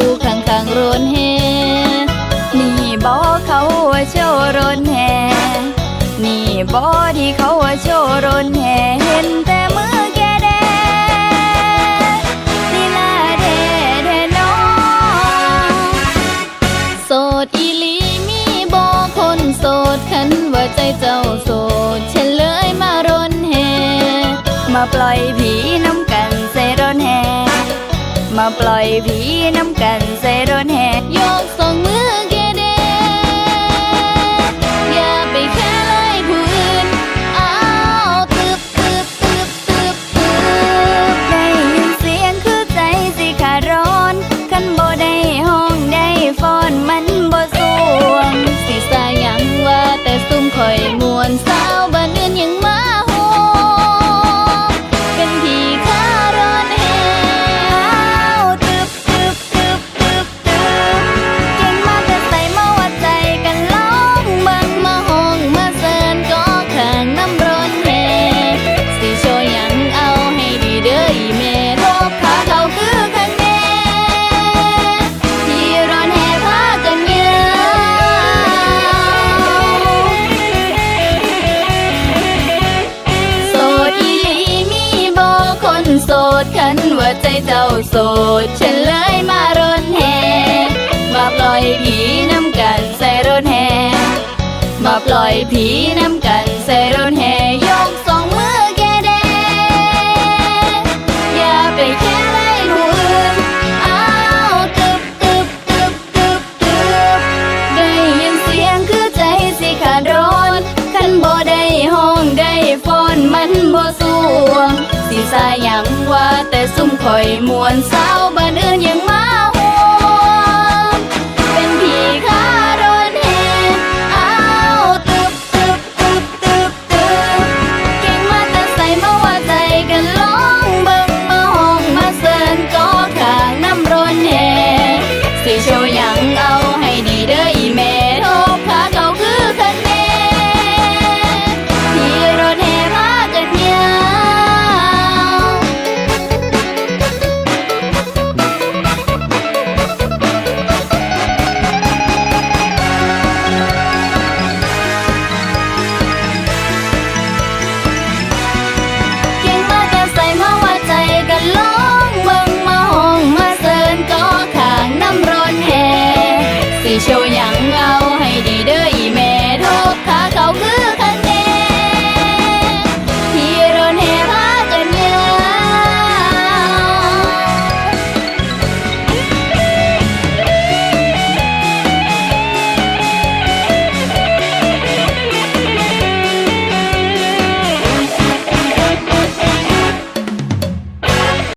อยู่ข้างข้างรนแฮนี่บอกเขาว่าโชว์รนแฮนี่บอที่เขาว่าโชว์รนแฮเห็นแต่มือแกแดนี่ลาเดเดน้องโสดอีหลีมีบอคนโสดคันว่าใจเจ้าโสดฉันเลยมารนแฮมาปล่อยผีน้ำกันใส่รนแฮ มาปล่อยผีน้ำกันใส่รนแฮยกสองมือ ว่าใจเจ้าโสดฉันเลยมารนแห่มาปล่อยผีน้ำกันใส่รนแห่มาปล่อยผีน้ำกันใส่รนแห่ xa nhàng qua tê sung khỏi muôn sao? Bạn ưa những